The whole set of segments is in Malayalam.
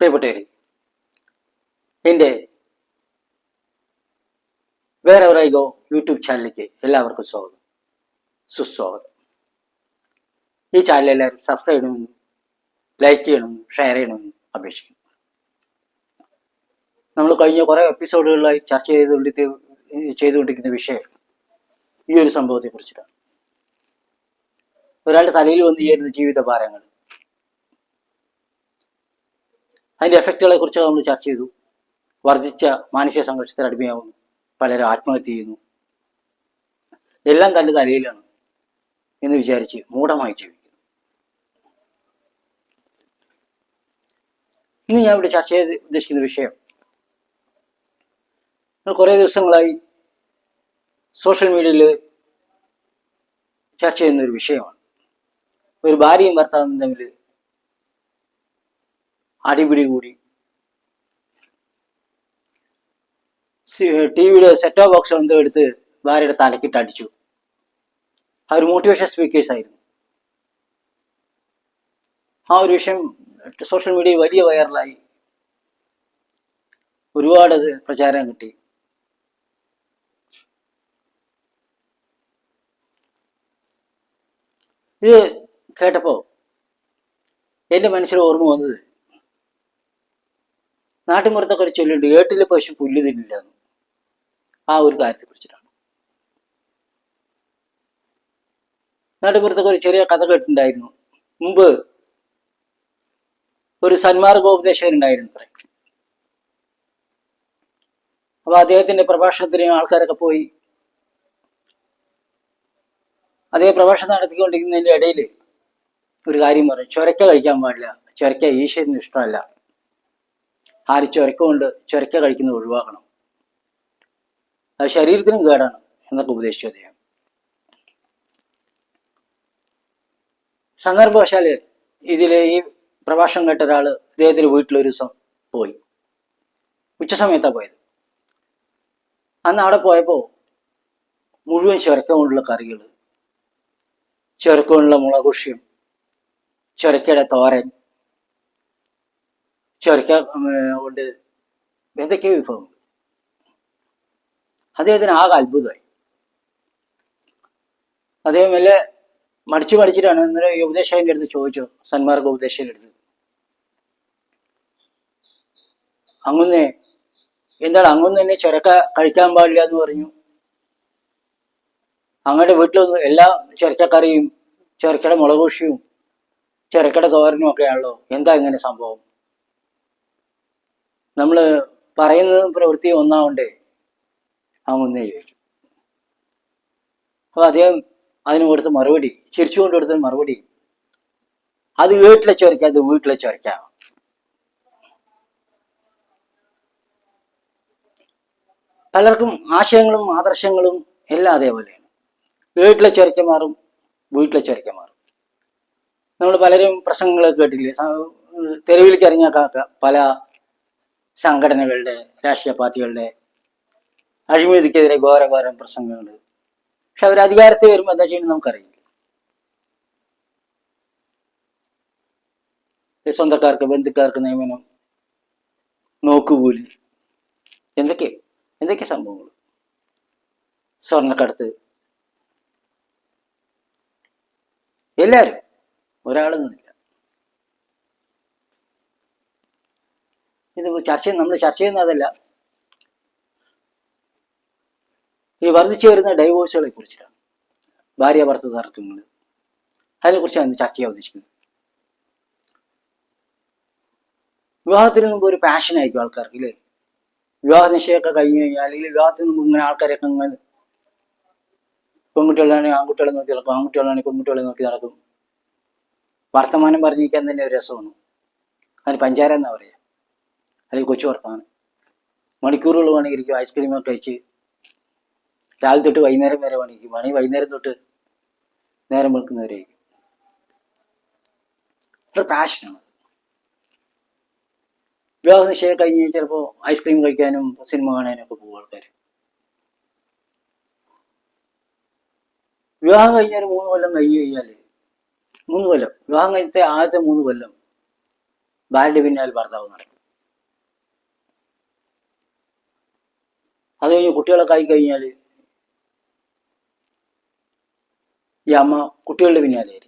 പ്രിയപ്പെട്ടവരെ എന്റെ വേറെ എവറൈഗോ യൂട്യൂബ് ചാനലിലേക്ക് എല്ലാവർക്കും സ്വാഗതം. സുസ്വാഗതം. ഈ ചാനൽ എല്ലാവരും സബ്സ്ക്രൈബ് ചെയ്യണമെന്നും ലൈക്ക് ചെയ്യണമെന്നും ഷെയർ ചെയ്യണമെന്നും അപേക്ഷിക്കുന്നു. നമ്മൾ കഴിഞ്ഞ കുറേ എപ്പിസോഡുകളിലായി ചർച്ച ചെയ്തുകൊണ്ട് ചെയ്തുകൊണ്ടിരിക്കുന്ന വിഷയം ഈ ഒരു സംഭവത്തെ കുറിച്ചിട്ടാണ് ഒരാളുടെ തലയിൽ വന്നു ചേരുന്ന ജീവിത അതിന്റെ എഫക്റ്റുകളെ കുറിച്ച് നമ്മൾ ചർച്ച ചെയ്തു. വർദ്ധിച്ച മാനസിക സംഘർഷത്തിൽ അടിമയാവുന്നു. പലരും ആത്മഹത്യ ചെയ്യുന്നു. എല്ലാം തന്റെ തലയിലാണ് എന്ന് വിചാരിച്ച് മൂഢമായി ജീവിക്കുന്നു. ഇന്ന് ഞാൻ ഇവിടെ ചർച്ച ചെയ്ത് ഉദ്ദേശിക്കുന്ന വിഷയം കുറേ ദിവസങ്ങളായി സോഷ്യൽ മീഡിയയിൽ ചർച്ച ചെയ്യുന്ന ഒരു വിഷയമാണ്. ഒരു ഭാര്യയും ഭർത്താവും തമ്മിൽ അടിപിടി കൂടി. ടി വിയുടെ സെറ്റോ ബോക്സ് എന്തോ എടുത്ത് ഭാര്യയുടെ തലക്കിട്ട് അടിച്ചു. ആ ഒരു മോട്ടിവേഷൻ സ്പീക്കേഴ്സ് ആയിരുന്നു. ആ ഒരു വിഷയം സോഷ്യൽ മീഡിയ വലിയ വൈറലായി ഒരുപാട് പ്രചാരം കിട്ടി. ഇത് കേട്ടപ്പോ എന്റെ മനസ്സിൽ ഓർമ്മ വന്നത് നാട്ടിൻപുറത്തൊക്കെ ഒരു ചൊല്ലുണ്ട് ഏട്ടിലെ പശു പുല്ല് തിന്നില്ല എന്ന്. ആ ഒരു കാര്യത്തെ കുറിച്ചിട്ടാണ് നാട്ടിൻപുറത്തൊക്കെ ഒരു ചെറിയ കഥ കേട്ടിട്ടുണ്ടായിരുന്നു. മുമ്പ് ഒരു സന്മാർഗോപദേശകൻ ഉണ്ടായിരുന്നു അത്രേ അപ്പൊ അദ്ദേഹത്തിന്റെ പ്രഭാഷണത്തിന് ആൾക്കാരൊക്കെ പോയി. അദ്ദേഹം പ്രഭാഷണം നടത്തിക്കൊണ്ടിരിക്കുന്നതിന്റെ ഇടയിൽ ഒരു കാര്യം പറഞ്ഞു. ചൊരക്ക കഴിക്കാൻ പാടില്ല. ചൊരക്ക ഈശ്വരന് ഇഷ്ടമല്ല. ആര് കൊണ്ട് ചൊരക്ക കഴിക്കുന്നത് ഒഴിവാക്കണം. അത് ശരീരത്തിനും കേടാണ് എന്നൊക്കെ ഉപദേശിച്ചു അദ്ദേഹം. സന്ദർഭവശാൽ ഇതിലെ ഈ പ്രഭാഷണം കേട്ട ഒരാൾ അദ്ദേഹത്തിന് വീട്ടിൽ ഒരു ദിവസം പോയി. ഉച്ച സമയത്താണ് പോയത്. അന്ന് അവിടെ പോയപ്പോ മുഴുവൻ ചൊരക്ക കൊണ്ടുള്ള കറികൾ ചൊരക്ക കൊണ്ടുള്ള മുളകുഷ്യം ചൊരക്കയുടെ തോരൻ ചൊരക്ക കൊണ്ട് എന്തൊക്കെയോ വിഭവം അദ്ദേഹത്തിന് ആകെ അത്ഭുതമായി. അദ്ദേഹം വല്ല മടിച്ചു മടിച്ചിട്ടാണ് ഇന്നലെ ഉപദേശകന്റെ അടുത്ത് ചോദിച്ചു സന്മാർഗ ഉപദേശകന്റെ അടുത്ത്. അങ്ങുന്നേ എന്താണ് അങ്ങൊന്നും തന്നെ ചൊരക്ക കഴിക്കാൻ പാടില്ല എന്ന് പറഞ്ഞു. അങ്ങയുടെ വീട്ടിലൊന്നും എല്ലാ ചൊരക്കക്കറിയും ചൊരക്കയുടെ മുളകൂഷിയും ചൊരക്കയുടെ തോരനും ഒക്കെ ആണല്ലോ. എന്താ ഇങ്ങനെ സംഭവം? നമ്മൾ പറയുന്നതും പ്രവൃത്തിയും ഒന്നാവണ്ടേ? അങ്ങൊന്നേ ചോദിച്ചു. അപ്പൊ അദ്ദേഹം അതിന് കൊടുത്ത മറുപടി ചിരിച്ചുകൊണ്ട് കൊടുത്ത മറുപടി അത് വീട്ടിലെ ചോരയ്ക്കാം അത് വീട്ടിലെ ചോരയ്ക്കാം. പലർക്കും ആശയങ്ങളും ആദർശങ്ങളും എല്ലാം അതേപോലെയാണ്. വീട്ടിലെ ചൊരയ്ക്ക മാറും വീട്ടിലെ ചൊരയ്ക്ക മാറും. നമ്മൾ പലരും പ്രസംഗങ്ങൾ കേട്ടില്ലേ തെരുവിലേക്ക് ഇറങ്ങിയ പല സംഘടനകളുടെ രാഷ്ട്രീയ പാർട്ടികളുടെ അഴിമതിക്കെതിരെ ഘോരഘോരം പ്രസംഗങ്ങൾ പക്ഷെ അവർ അധികാരത്തിൽ വരുമ്പോൾ എന്താ ചെയ്യുന്നത് നമുക്കറിയില്ല. സ്വന്തക്കാർക്ക് ബന്ധുക്കാർക്ക് നിയമനം നോക്കുകൂലി. എന്തൊക്കെ എന്തൊക്കെ സംഭവങ്ങൾ? സ്വർണക്കടത്ത്. എല്ലാരും ഒരാളൊന്നുമില്ല ഇത് ചർച്ച നമ്മൾ ചർച്ച ചെയ്യുന്ന അതല്ല. ഈ വർദ്ധിച്ചു വരുന്ന ഡൈവോഴ്സുകളെ കുറിച്ചിട്ടാണ്. ഭാര്യ ഭർത്ത തർക്കങ്ങൾ അതിനെക്കുറിച്ചാണ് കുറിച്ചാണ് ചർച്ച ചെയ്യാൻ ഉദ്ദേശിക്കുന്നത്. വിവാഹത്തിന് മുമ്പ് ഒരു പാഷൻ ആയിരിക്കും ആൾക്കാർക്ക് ഇല്ലേ? വിവാഹ നിശ്ചയമൊക്കെ കഴിഞ്ഞു കഴിഞ്ഞാൽ അല്ലെങ്കിൽ വിവാഹത്തിന് മുമ്പ് ഇങ്ങനെ ആൾക്കാരൊക്കെ ഇങ്ങനെ പെൺകുട്ടികളാണെങ്കിൽ ആൺകുട്ടികളെ നോക്കി നടക്കും ആൺകുട്ടികളാണെങ്കിൽ പെൺകുട്ടികളെ നോക്കി നടക്കും. വർത്തമാനം പറഞ്ഞിരിക്കാൻ തന്നെ ഒരു രസമാണ്. അതിന് പഞ്ചാര എന്നാ പറയാ? അല്ലെങ്കിൽ കൊച്ചു വർത്തമാനം. മണിക്കൂറുകൾ വേണമെങ്കിൽ ഇരിക്കും ഐസ്ക്രീമൊക്കെ കഴിച്ച് രാവിലെ തൊട്ട് വൈകുന്നേരം വരെ വേണമെങ്കിൽ പണി വൈകുന്നേരം തൊട്ട് നേരം വെളുക്കുന്നവരായിരിക്കും ഒരു പാഷനാണ് വിവാഹ നിശ്ചയം കഴിഞ്ഞ് ചിലപ്പോൾ ഐസ്ക്രീം കഴിക്കാനും സിനിമ കാണാനും ഒക്കെ പോകും ആൾക്കാർ വിവാഹം കഴിഞ്ഞാൽ മൂന്ന് കൊല്ലം കഴിഞ്ഞ് കഴിഞ്ഞാൽ മൂന്ന് കൊല്ലം. വിവാഹം കഴിഞ്ഞത്തെ ആദ്യത്തെ മൂന്ന് കൊല്ലം ഭാര്യയുടെ പിന്നാലെ ഭർത്താവ് നടക്കും. അത് കഴിഞ്ഞ് കുട്ടികളൊക്കെ ആയി കഴിഞ്ഞാൽ ഈ അമ്മ കുട്ടികളുടെ പിന്നാലെ ആയിരിക്കും.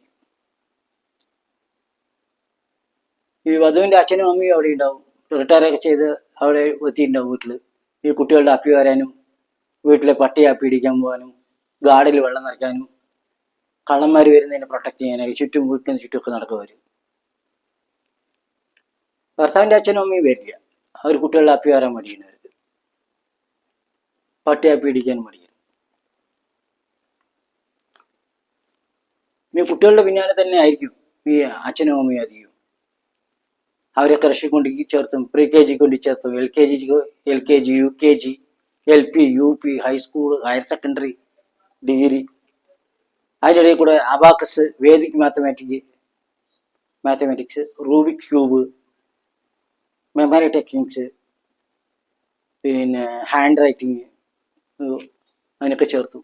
ഈ വധുവിന്റെ അച്ഛനും അമ്മയും അവിടെ ഉണ്ടാവും. റിട്ടയറൊക്കെ ചെയ്ത് അവിടെ എത്തിയിട്ടുണ്ടാവും വീട്ടിൽ ഈ കുട്ടികളുടെ അപ്പി വരാനും വീട്ടിലെ പട്ടിയെ അപ്പിടിക്കാൻ പോകാനും ഗാർഡിൽ വെള്ളം നിറയ്ക്കാനും കള്ളന്മാർ വരുന്നതിനെ പ്രൊട്ടക്ട് ചെയ്യാനായി ചുറ്റും വീട്ടിന് ചുറ്റുമൊക്കെ വരും ഭർത്താവിന്റെ അച്ഛനും അമ്മയും വരില്ല. അവർ കുട്ടികളുടെ അപ്പി വരാൻ അവർക്ക് പട്ടിയെ പീഡിക്കാൻ മടിക്കും ഈ കുട്ടികളുടെ പിന്നാലെ തന്നെ ആയിരിക്കും ഈ അച്ഛനും അമ്മയും അധികം. അവരെ കൃഷി കൊണ്ട് ചേർത്തും പ്രീ കെ ജി കൊണ്ട് ചേർത്തും L K G L K G U K G L P U P high school higher secondary degree അതിനിടയിൽ കൂടെ abacus Vedic mathematic mathematics Rubik cube memory techniques പിന്നെ ഹാൻഡ് റൈറ്റിങ് അതിനൊക്കെ ചേർത്തു.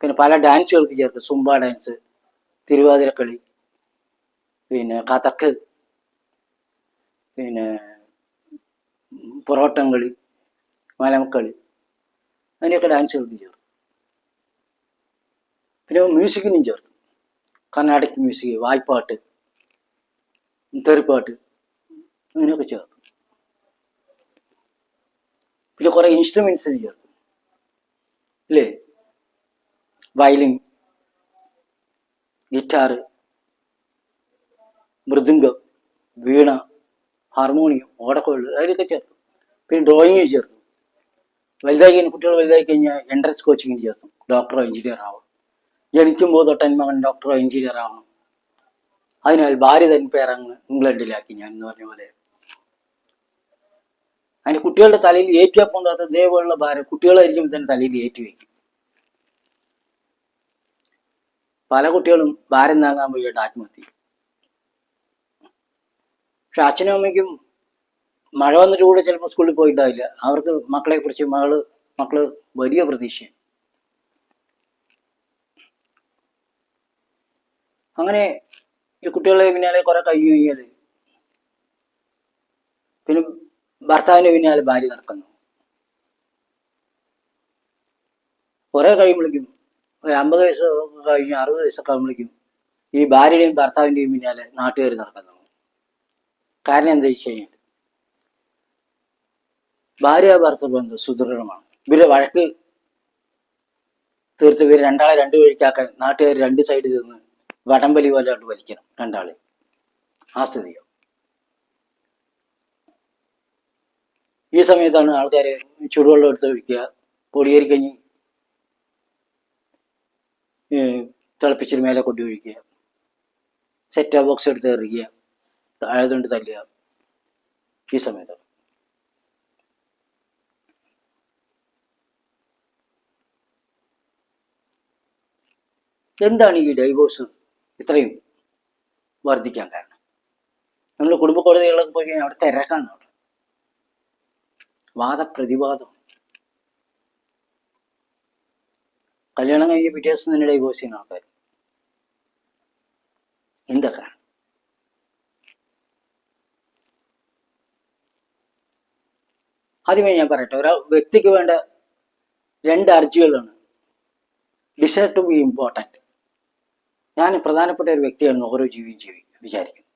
പിന്നെ പല ഡാൻസുകൾക്ക് ചേർത്തു. സുംബ ഡാൻസ് തിരുവാതിരക്കളി പിന്നെ കഥക്ക് പിന്നെ പൊറോട്ടം കളി മലമക്കളി അതിനെയൊക്കെ ഡാൻസുകൾക്ക് ചേർത്തു. പിന്നെ മ്യൂസിക്കിനും ചേർത്തു. കർണാടക മ്യൂസിക് വായ്പാട്ട് തെറിപ്പാട്ട് അങ്ങനെയൊക്കെ ചേർത്തു. പിന്നെ കുറെ ഇൻസ്ട്രുമെന്റ്സിന് ചേർത്തു. അല്ലേ violin guitar mridangam veena harmonium ഓടക്കോൾ അതിലൊക്കെ ചേർത്തു. പിന്നെ ഡ്രോയിങ് ചേർത്തു. വലുതായി കുട്ടികൾ വലുതായി കഴിഞ്ഞാൽ എൻട്രൻസ് കോച്ചിങ്ങിന് ചേർത്തു. ഡോക്ടറോ എഞ്ചിനീയർ ആവും ജനിക്കുമ്പോൾ തൊട്ട് എന്റെ മകൻ ഡോക്ടറോ എഞ്ചിനീയർ ആവണം. അതിനാൽ ഭാര്യ തൻ പേരങ്ങ് ഇംഗ്ലണ്ടിലാക്കി ഞാൻ എന്ന് പറഞ്ഞ പോലെ. അതിന് കുട്ടികളുടെ തലയിൽ ഏറ്റിയാ പോകാത്ത ഇതേപോലുള്ള ഭാരം കുട്ടികളായിരിക്കും തന്നെ തലയിൽ ഏറ്റുവെക്കും പല കുട്ടികളും ഭാരം താങ്ങാൻ പോയിട്ട് ആത്മഹത്യ. പക്ഷെ അച്ഛനും അമ്മയ്ക്കും മഴ വന്നിട്ട് കൂടെ ചിലപ്പോൾ സ്കൂളിൽ പോയിട്ടാവില്ല അവർക്ക് മക്കളെ കുറിച്ച് മകൾ മക്കൾ വലിയ പ്രതീക്ഷയാണ്. അങ്ങനെ ഈ കുട്ടികളെ പിന്നാലെ കുറെ കഴിഞ്ഞു കഴിഞ്ഞാൽ പിന്നെ ഭർത്താവിന്റെ പിന്നാലെ ഭാര്യ നടക്കുന്നു. കുറെ കഴിയുമ്പോഴേക്കും ഒരു അമ്പത് വയസ്സ് കഴിഞ്ഞ് അറുപത് വയസ്സൊക്കെ ആകുമ്പോഴേക്കും ഈ ഭാര്യയുടെയും ഭർത്താവിന്റെയും പിന്നാലെ നാട്ടുകാർ നടക്കുന്നു. കാരണം എന്താ വെച്ച് കഴിഞ്ഞാൽ ഭാര്യ ഭർത്തൃ ബന്ധം സുദൃഢമാണ്. ഇവരെ വഴക്ക് തീർത്ത് ഇവർ രണ്ടാളെ രണ്ട് വഴിക്കാക്കാൻ നാട്ടുകാർ രണ്ട് സൈഡിൽ നിന്ന് വടംവലി പോലെ വലിക്കണം രണ്ടാളെ. ആ സ്ഥിതിയോ ഈ സമയത്താണ് ആൾക്കാർ ചുടുവെള്ളം എടുത്ത് ഒഴിക്കുക പൊടിയരിക്കഞ്ഞി തിളപ്പിച്ചിട്ട് മേലെ കൊണ്ടു ഒഴിക്കുക. സെറ്റ് ബോക്സ് എടുത്ത് എറിയുക. ആയതുകൊണ്ട് തല്ലുക. ഈ സമയത്താണ്. എന്താണ് ഈ ഡൈവോഴ്സ് ഇത്രയും വർദ്ധിക്കാൻ കാരണം? നമ്മൾ കുടുംബ കോടതികളിലൊക്കെ പോയി കഴിഞ്ഞാൽ അവിടെ. തിരക്കാണ് വാദപ്രതിവാദം. കല്യാണം കഴിഞ്ഞ് പിറ്റേ ദിവസം തന്നെ ഡൈവോഴ്സ് ചെയ്യുന്ന ആൾക്കാർ എന്തൊക്കെ ആദ്യമേ ഞാൻ പറയട്ടെ ഒരാ വ്യക്തിക്ക് വേണ്ട രണ്ട് അർജികളാണ്. Desire to be important. ഞാൻ പ്രധാനപ്പെട്ട ഒരു വ്യക്തിയാണെന്ന് ഓരോ ജീവിയും ജീവി വിചാരിക്കുന്നു.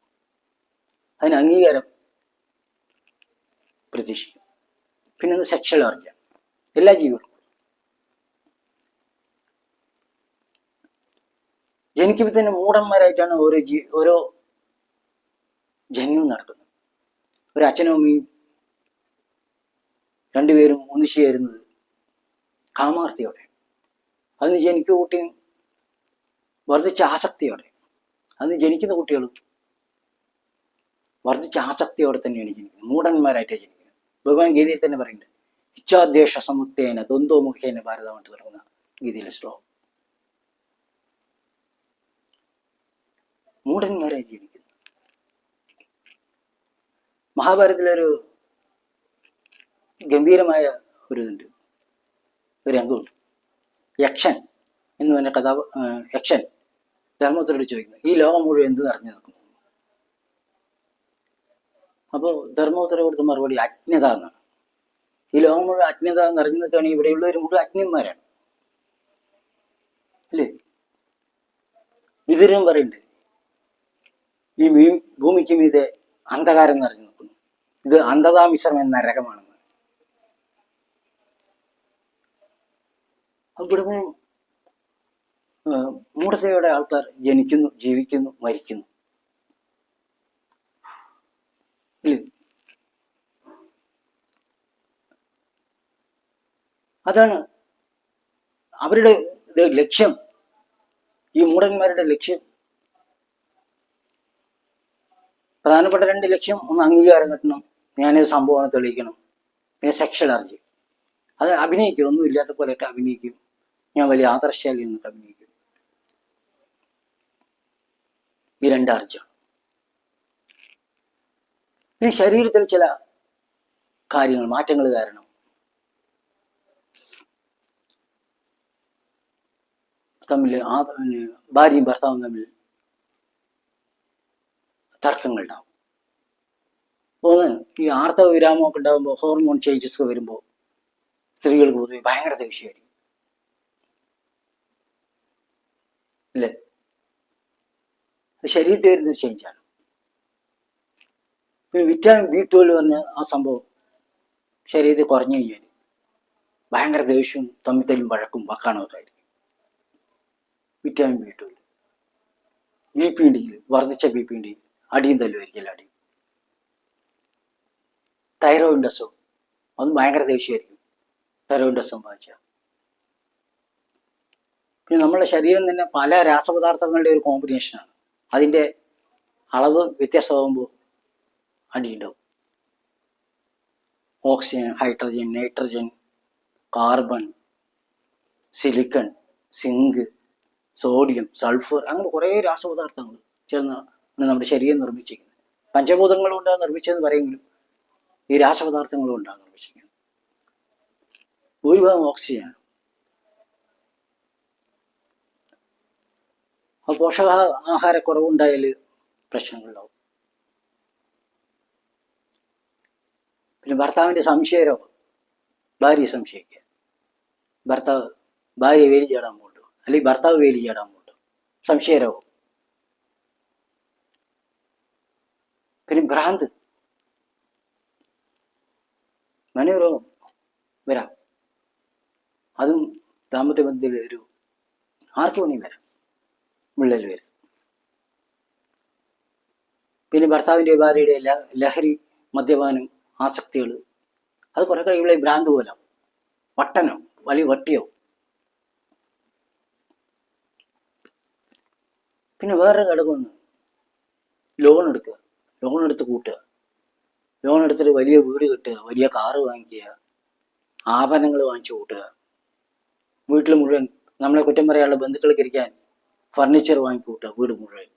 അതിന് അംഗീകാരം പ്രതീക്ഷിക്കും പിന്നെ ഒന്ന് സെക്ഷൽ ഓർഗൻ എല്ലാ ജീവികൾക്കും ജനിക്കുമ്പോൾ തന്നെ മൂടന്മാരായിട്ടാണ് ഓരോ ജീ ഓരോ ജന്മം നടക്കുന്നത്. ഒരു അച്ഛനും അമ്മയും രണ്ടുപേരും ഒന്നിച്ചു ചേരുന്നത് കാമാർത്ഥിയോടെ. അതിന് ജനിക്കുന്ന കുട്ടിയും വർദ്ധിച്ച ആസക്തിയോടെ. അന്ന് ജനിക്കുന്ന കുട്ടികളും വർദ്ധിച്ച ആസക്തിയോടെ തന്നെയാണ് ജനിക്കുന്നത്. മൂടന്മാരായിട്ടാണ് ജനിക്കുന്നത്. ഭഗവാൻ ഗീതയിൽ തന്നെ പറയുന്നുണ്ട്. ഇച്ഛാദ്വേഷ സമുത്തേന ദ്വന്ദ്വമുഖേന ഭാരതമായിട്ട് തുടങ്ങുന്ന ഗീതയിലെ ശ്ലോകം. മൂടന്മാരെ ജീവിക്കുന്നു. മഹാഭാരതത്തിലൊരു ഗംഭീരമായ ഒരു ഇതുണ്ട്. ഒരു രംഗമുണ്ട്. യക്ഷൻ എന്ന് പറഞ്ഞ കഥാ യക്ഷൻ ധർമ്മത്തിനോട് ചോദിക്കുന്നു ഈ ലോകം മുഴുവൻ എന്ത് നിറഞ്ഞു നിൽക്കുന്നു? അപ്പോൾ ധർമ്മപുത്ര കൊടുത്ത മറുപടി അജ്ഞത എന്നാണ്. ഈ ലോകം മുഴുവൻ അജ്ഞത നിറഞ്ഞു നിൽക്കുകയാണെങ്കിൽ ഇവിടെയുള്ളവർ മുഴുവൻ അജ്ഞന്മാരാണ്. അല്ലേ? വിതുരം പറയുന്നുണ്ട് ഈ ഭൂമിക്ക് മീതെ അന്ധകാരം നിറഞ്ഞു നിൽക്കുന്നു ഇത് അന്ധതാമിശ്രം എന്ന നരകമാണെന്ന്. അവിടെ മൂഢതയുടെ ആൾക്കാർ ജനിക്കുന്നു ജീവിക്കുന്നു മരിക്കുന്നു ഇല്ലേ അതാണ് അവരുടെ ലക്ഷ്യം. ഈ മൂടന്മാരുടെ ലക്ഷ്യം. പ്രധാനപ്പെട്ട രണ്ട് ലക്ഷ്യം ഒന്ന് അംഗീകാരം കിട്ടണം. ഞാനൊരു സംഭവമാണ് തെളിയിക്കണം. പിന്നെ സെക്ഷൽ അർജി അത് അഭിനയിക്കും. ഒന്നും ഇല്ലാത്ത പോലെയൊക്കെ അഭിനയിക്കും. ഞാൻ വലിയ ആദർശാലി എന്നൊക്കെ അഭിനയിക്കും. ഈ രണ്ട് അർജം ഈ ശരീരത്തിൽ ചില കാര്യങ്ങൾ മാറ്റങ്ങൾ കാരണം തമ്മിൽ ആ ഭാര്യയും ഭർത്താവും തമ്മിൽ തർക്കങ്ങൾ ഉണ്ടാവും. അപ്പോൾ ഈ ആർത്തവ വിരാമമൊക്കെ ഉണ്ടാകുമ്പോൾ ഹോർമോൺ ചേഞ്ചസ് ഒക്കെ വരുമ്പോൾ സ്ത്രീകൾക്ക് പൊതുവെ ഭയങ്കര ദേഷ്യമായിരിക്കും. അല്ലേ? ശരീരത്തിൽ വരുന്ന ഒരു ചേഞ്ചാണ് പിന്നെ വിറ്റാമിൻ ബി ട്വൽവ് പറഞ്ഞ ആ സംഭവം ശരീരത്തിൽ കുറഞ്ഞു കഴിഞ്ഞാൽ ഭയങ്കര ദേഷ്യവും തമ്മിത്തല്ലും വഴക്കും വക്കാണൊക്കെ ആയിരിക്കും. Vitamin B twelve B P ഉണ്ടെങ്കിൽ വർദ്ധിച്ച ബി പി ഉണ്ടെങ്കിൽ അടിയും തല്ലുമായിരിക്കും അടിയും. തൈറോയിഡ് അസുഖം. അതും ഭയങ്കര ദേഷ്യമായിരിക്കും. തൈറോയിഡ് അസുഖം ബാധിച്ച. പിന്നെ നമ്മുടെ ശരീരം തന്നെ പല രാസപദാർത്ഥങ്ങളുടെ ഒരു കോമ്പിനേഷനാണ് അതിന്റെ അളവ് വ്യത്യസ്തമാകുമ്പോൾ അടിയുണ്ടാവും oxygen hydrogen nitrogen carbon silicon zinc sodium sulphur അങ്ങനെ കുറേ രാസപദാർത്ഥങ്ങൾ ചേർന്ന് നമ്മുടെ ശരീരം നിർമ്മിച്ചിരിക്കുന്നത്. പഞ്ചഭൂതങ്ങൾ കൊണ്ടാണ് നിർമ്മിച്ചതെന്ന് പറയുമെങ്കിലും ഈ രാസപദാർത്ഥങ്ങൾ കൊണ്ടാണ് നിർമ്മിച്ചിരിക്കുന്നത്. ഭൂരിഭാഗം ഓക്സിജനാണ്. അപ്പോൾ പോഷക ആഹാരക്കുറവുണ്ടായാൽ പ്രശ്നങ്ങളുണ്ടാവും. പിന്നെ ഭർത്താവിന്റെ സംശയരോ ഭാര്യ സംശയിക്കുക. ഭർത്താവ് ഭാര്യ വേലി ചേടാൻ പോട്ടു അല്ലെങ്കിൽ ഭർത്താവ് വേലി ചാടാൻ പോട്ടു സംശയരോഗം പിന്നെ ഭ്രാന്ത്. മനോരോഗം വരാം. അതും ദാമ്പത്യ ബന്ധത്തിൽ ഒരു ആർക്ക് വേണമെങ്കിൽ വരാം. വിള്ളൽ വരും. പിന്നെ ഭർത്താവിന്റെ ഭാര്യയുടെ ലഹരി മദ്യപാനം ആസക്തികൾ. അത് കുറെ കഴിയുമ്പോൾ ഭ്രാന്ത് പോലെ വട്ടനോ വലിയ വട്ടിയോ പിന്നെ വേറൊരു ഘടകമാണ് ലോൺ എടുക്കുക. ലോൺ എടുത്ത് കൂട്ടുക. ലോൺ എടുത്തിട്ട് വലിയ വീട് കെട്ടുക വലിയ കാറ് വാങ്ങിക്കുക ആഭരണങ്ങൾ വാങ്ങിച്ചു കൂട്ടുക. വീട്ടിൽ മുഴുവൻ നമ്മളെ കുറ്റം പറയാനുള്ള ബന്ധുക്കൾക്ക് ഇരിക്കാൻ ഫർണിച്ചർ വാങ്ങിക്കൂട്ടുക വീട് മുഴുവൻ.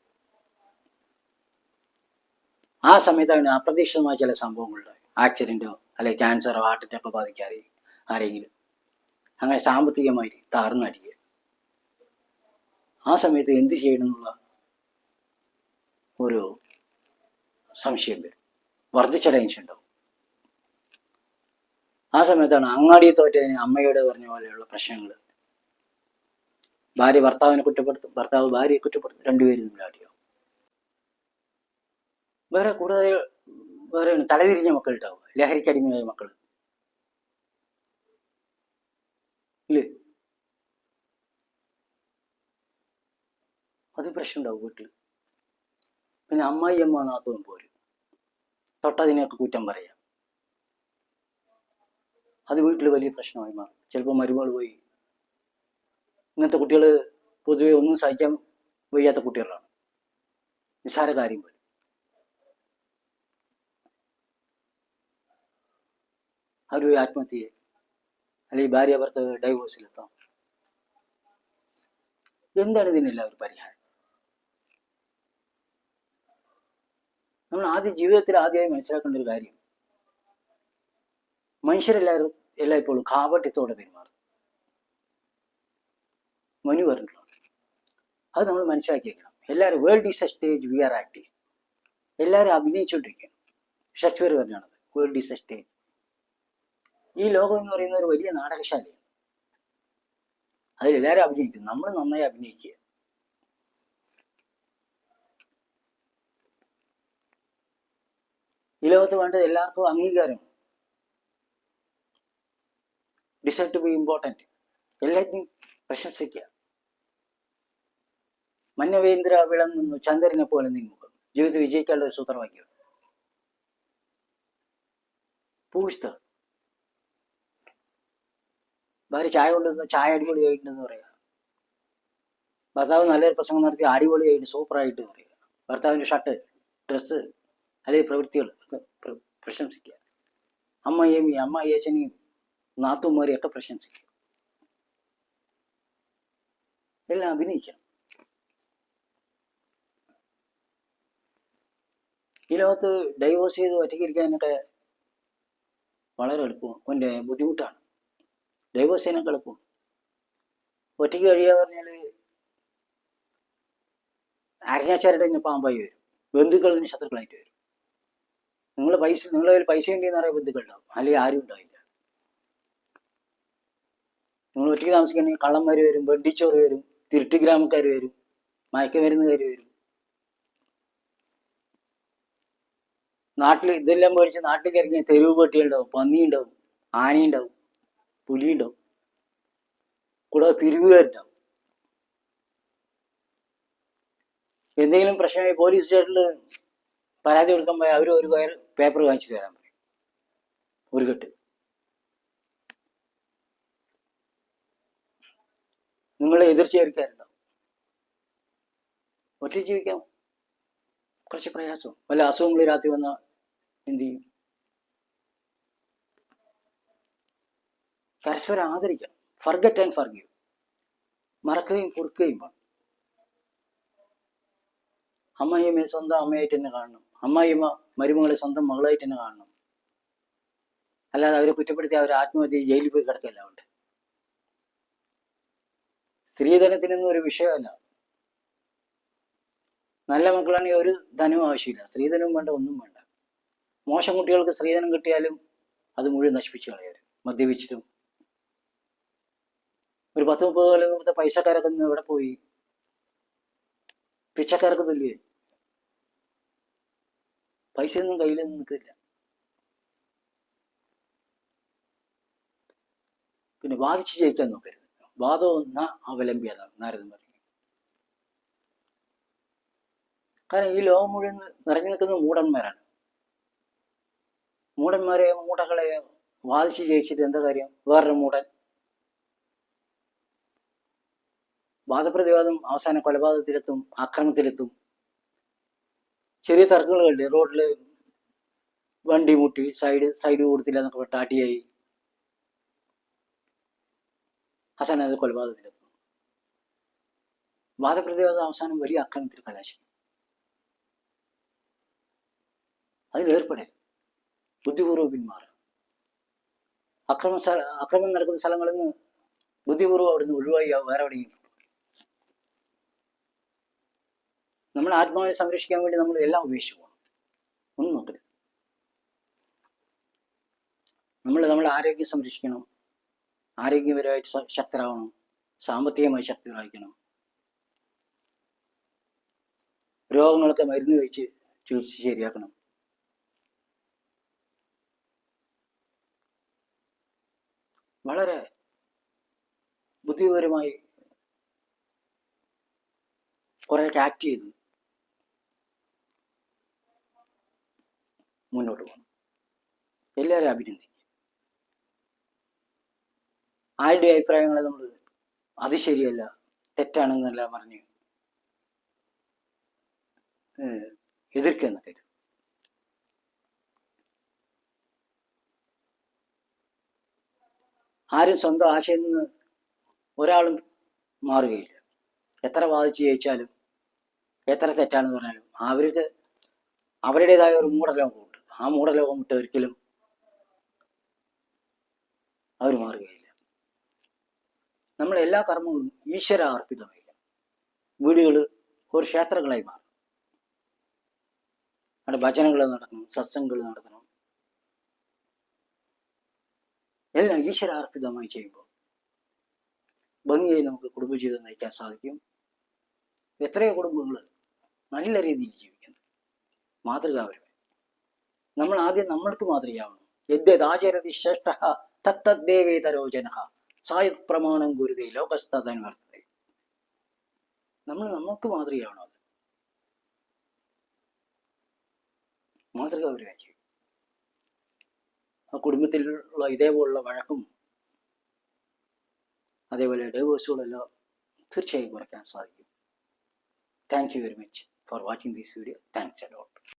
ആ സമയത്താണ് അപ്രതീക്ഷിതമായ ചില സംഭവങ്ങളുണ്ടായി ആക്സിഡന്റോ അല്ലെങ്കിൽ ക്യാൻസറോ ഹാർട്ട് അറ്റാക്കോ ബാധിക്കാറ് ആരെങ്കിലും. അങ്ങനെ സാമ്പത്തികമായി താർന്നടിക്കുക ആ സമയത്ത് എന്ത് ചെയ്യണം എന്നുള്ള ഒരു സംശയം വരും. വർദ്ധിച്ച ടെൻഷൻ ഉണ്ടാവും ആ സമയത്താണ് അങ്ങാടിയെ തോറ്റതിന് അമ്മയോട് പറഞ്ഞ പോലെയുള്ള പ്രശ്നങ്ങൾ ഭാര്യ ഭർത്താവിനെ കുറ്റപ്പെടുത്തും ഭർത്താവ് ഭാര്യയെ കുറ്റപ്പെടുത്തും രണ്ടുപേരും തമ്മിൽ അടിയാവും വേറെ കൂടുതൽ വേറെ തലതിരിഞ്ഞ മക്കൾ ഉണ്ടാവും ലഹരിക്കടിമയായ മക്കൾ ഇല്ലേ അത് പ്രശ്നം ഉണ്ടാവും വീട്ടിൽ പിന്നെ അമ്മായി അമ്മ നാത്തവും പോരും. തൊട്ടതിനെയൊക്കെ കുറ്റം പറയാം. അത് വീട്ടിൽ വലിയ പ്രശ്നമായി മാറും. ചിലപ്പോൾ മരുമകൾ പോയി ഇന്നത്തെ കുട്ടികൾ പൊതുവെ ഒന്നും സഹിക്കാൻ വയ്യാത്ത കുട്ടികളാണ്. നിസ്സാര കാര്യം പോലും. അവർ പോയി ആത്മഹത്യ ചെയ്യും അല്ലെങ്കിൽ ഭാര്യ ഭർത്ത ഡൈവോഴ്സിലെത്താം എന്താണ് ഇതിനെല്ലാം ഒരു പരിഹാരം? നമ്മൾ ആദ്യം ജീവിതത്തിൽ ആദ്യമായി മനസ്സിലാക്കേണ്ട ഒരു കാര്യം. മനുഷ്യരെല്ലാവരും എല്ലായ്പ്പോഴും കാപട്യത്തോടെ പെരുമാറും മനു പറഞ്ഞിട്ടുള്ളത് അത് നമ്മൾ മനസ്സിലാക്കിയിരിക്കണം എല്ലാവരും world is a stage we are active എല്ലാവരും അഭിനയിച്ചുകൊണ്ടിരിക്കുകയാണ്. ഷേക്സ്പിയർ പറഞ്ഞാണത് വേൾഡ് ഈസ് എ സ്റ്റേജ് ഈ ലോകം എന്ന് പറയുന്ന ഒരു വലിയ നാടകശാലയാണ്. അതിൽ എല്ലാവരും അഭിനയിക്കും. നമ്മൾ നന്നായി അഭിനയിക്കുക. ഈ ലോകത്ത് വേണ്ടത് എല്ലാവർക്കും അംഗീകാരം. ഡിസൈഡ് ടു ബി ഇമ്പോർട്ടന്റ് എല്ലാറ്റിനും പ്രശംസിക്കുക. മന്നവേന്ദ്ര വിളങ്ങുന്നു ചന്ദ്രനെ പോലെ നിന്നു ജീവിതത്തിൽ വിജയിക്കാനുള്ള ഒരു സൂത്രവാക്യം പൂഷ്ത ഭാര്യ ചായ കൊണ്ടുവന്ന ചായ അടിപൊളി അടിപൊളിയായിട്ടുണ്ടെന്ന് പറയാ. ഭർത്താവ് നല്ലൊരു പ്രസംഗം നടത്തി അടിപൊളിയായിട്ട് സൂപ്പറായിട്ട് പറയുക ഭർത്താവിന്റെ ഷർട്ട് ഡ്രസ്സ് അല്ലെങ്കിൽ പ്രവൃത്തികൾ പ്രശംസിക്കുക. അമ്മയെയും അമ്മയച്ചനെയും നാത്തുമാരെയും ഒക്കെ പ്രശംസിക്കുക. എല്ലാം അഭിനയിക്കണം. ഈ ലോകത്ത് ഡൈവോഴ്സ് ചെയ്ത് ഒറ്റയ്ക്കിരിക്കാനൊക്കെ വളരെ എളുപ്പമാണ്. എന്റെ ബുദ്ധിമുട്ടാണ്. ഡൈവോഴ്സ് ചെയ്യാനൊക്കെ എളുപ്പമാണ്. ഒറ്റയ്ക്ക് കഴിയുക പറഞ്ഞാൽ അരഞ്ഞാച്ചാരുടെ പാമ്പായി വരും. ബന്ധുക്കളിന് ശത്രുക്കളായിട്ട് വരും. നിങ്ങൾ പൈസ നിങ്ങളുടെ കയ്യിൽ പൈസ ഉണ്ടെന്ന് പറയാൻ ബന്ധുക്കൾ ഉണ്ടാവും അല്ലെങ്കിൽ ആരും ഉണ്ടാവില്ല. നിങ്ങൾ ഒറ്റയ്ക്ക് താമസിക്കുകയാണെങ്കിൽ കള്ളന്മാർ വരും വെണ്ടിച്ചോറ് വരും തിരുട്ടി ഗ്രാമക്കാർ വരും മയക്കുമരുന്നുകാർ വരും. നാട്ടിൽ ഇതെല്ലാം മേടിച്ച് നാട്ടിൽ ഇറങ്ങിയ തെരുവ് പട്ടിയുണ്ടാവും പന്നി ഉണ്ടാവും ആനയുണ്ടാവും പുലിയുണ്ടാവും. കൂടാതെ പിരിവുകാരുണ്ടാവും. എന്തെങ്കിലും പ്രശ്നമായി പോലീസ് സ്റ്റേഷനിൽ പരാതി കൊടുക്കാൻ പോയാൽ അവർ ഒരു കയർ പേപ്പർ വാങ്ങിച്ചു തരാൻ പറയും. ഒരു കെട്ട്. നിങ്ങളെ എതിർച്ചയായിരിക്കാറുണ്ടാവും ഒറ്റ ജീവിക്കാം കുറച്ച് പ്രയാസം വല്ല അസുഖങ്ങൾ രാത്രി വന്ന എന്ത് ചെയ്യും? പരസ്പരം ആദരിക്കണം. ഫർഗറ്റ് ആൻഡ് ഫർഗീവ് മറക്കുകയും കുറുക്കുകയും വേണം. അമ്മായിയമ്മയെ സ്വന്തം അമ്മയായിട്ട് തന്നെ കാണണം. അമ്മായിയമ്മ മരുമകളെ സ്വന്തം മകളായിട്ട് തന്നെ കാണണം. അല്ലാതെ അവരെ കുറ്റപ്പെടുത്തി അവർ ആത്മഹത്യ ജയിലിൽ പോയി കിടക്കല്ല ഉണ്ട് സ്ത്രീധനത്തിനൊന്നും ഒരു വിഷയമല്ല. നല്ല മക്കളാണെങ്കിൽ ഒരു ധനവും ആവശ്യമില്ല. സ്ത്രീധനവും വേണ്ട ഒന്നും വേണ്ട. മോശം കുട്ടികൾക്ക് സ്ത്രീധനം കിട്ടിയാലും അത് മുഴുവൻ നശിപ്പിച്ചു കളയവർ മദ്യപിച്ചിട്ടും. ഒരു പത്ത് മുപ്പത് കൊല്ലം പൈസക്കാരൊക്കെ ഇന്ന് എവിടെ പോയി? പിച്ചക്കാരൊക്കെ തുല്യമായി പൈസ ഒന്നും കയ്യിലൊന്നും നിൽക്കില്ല പിന്നെ വാദിച്ച് ജയിക്കാൻ നോക്കരുത്. വാദവും ന അവലംബിയത നാരദൻ പറഞ്ഞു. കാരണം ഈ ലോകം മുഴുവൻ നിറഞ്ഞു നിൽക്കുന്ന മൂടന്മാരാണ്. മൂടന്മാരെ മൂടകളെ വാദിച്ച് ജയിച്ചിട്ട് എന്താ കാര്യം? വേറൊരു മൂടൻ. വാദപ്രതിവാദം അവസാന കൊലപാതകത്തിലെത്തും ആക്രമണത്തിലെത്തും. ചെറിയ തർക്കങ്ങളുണ്ട് റോഡിൽ വണ്ടി മുട്ടി സൈഡ് സൈഡ് കൊടുത്തില്ല എന്നൊക്കെ പറഞ്ഞിട്ട് അടിയായി അവസാനം അത് കൊലപാതകത്തിലെത്തും വാദപ്രതിവാദം അവസാനം വലിയ ആക്രമണത്തിൽ കലാശിക്കും. അതിലേർപ്പെടരുത് ബുദ്ധിപൂർവം പിന്മാറുക അക്രമ സ്ഥല അക്രമം നടക്കുന്ന സ്ഥലങ്ങളിൽ നിന്ന് ബുദ്ധിപൂർവം അവിടുന്ന് ഒഴിവായി വേറെ എവിടെയും നമ്മുടെ ആത്മാവിനെ സംരക്ഷിക്കാൻ വേണ്ടി നമ്മൾ എല്ലാം ഉപേക്ഷിച്ചു പോകണം. ഒന്നും നോക്കരുത് നമ്മൾ നമ്മുടെ ആരോഗ്യം സംരക്ഷിക്കണം. ആരോഗ്യപരമായിട്ട് ശക്തരാകണം സാമ്പത്തികമായി ശക്തരായിരിക്കണം. രോഗങ്ങളൊക്കെ മരുന്ന് കഴിച്ച് ചികിത്സിച്ച് ശരിയാക്കണം. വളരെ ബുദ്ധിപരമായി കുറെ ആക്ട് ചെയ്ത്. മുന്നോട്ട് പോകണം എല്ലാവരും അഭിനന്ദിക്കും ആരുടെ അഭിപ്രായങ്ങളെ നമ്മൾ അത് ശരിയല്ല തെറ്റാണെന്നല്ല പറഞ്ഞ് എതിർക്കുക ആരും സ്വന്തം ആശയം നിന്ന് ഒരാളും മാറുകയില്ല. എത്ര വാദിച്ച് ജയിച്ചാലും എത്ര തെറ്റാണെന്ന് പറഞ്ഞാലും അവർക്ക് അവരുടേതായ ഒരു മൂഢലോകമുണ്ട് ആ മൂടലോകം വിട്ട് ഒരിക്കലും അവർ മാറുകയില്ല. നമ്മൾ എല്ലാ കർമ്മങ്ങളും ഈശ്വര അർപ്പിതമായില്ല. വീടുകൾ ഒരു ക്ഷേത്രങ്ങളായി മാറും. അവിടെ ഭജനകൾ നടക്കണം സത്സംഗങ്ങൾ നടത്തണം. എല്ലാം ഈശ്വരാർപ്പിതമായി ചെയ്യുമ്പോൾ ഭംഗിയായി നമുക്ക് കുടുംബജീവിതം നയിക്കാൻ സാധിക്കും. എത്രയോ കുടുംബങ്ങൾ നല്ല രീതിയിൽ ജീവിക്കുന്നു. മാതൃകാപരമായി. നമ്മൾ ആദ്യം നമ്മൾക്ക് മാതൃകയാവണം. യദ്യതാചരതി ശ്രേഷ്ഠ തത്തദ്ദേവേതരോ ജന സായത് പ്രമാണം ഗുരുതേ ലോകസ്ഥതൻ നമ്മൾ നമുക്ക് മാതൃകയാവണം അത്. ഒരു കാര്യം. ആ കുടുംബത്തിലുള്ള ഇതേപോലുള്ള വഴക്കും അതേപോലെ ഡൈവേഴ്സുകളെല്ലാം തീർച്ചയായും കുറയ്ക്കാൻ സാധിക്കും. Thank you very much for watching this video thanks a lot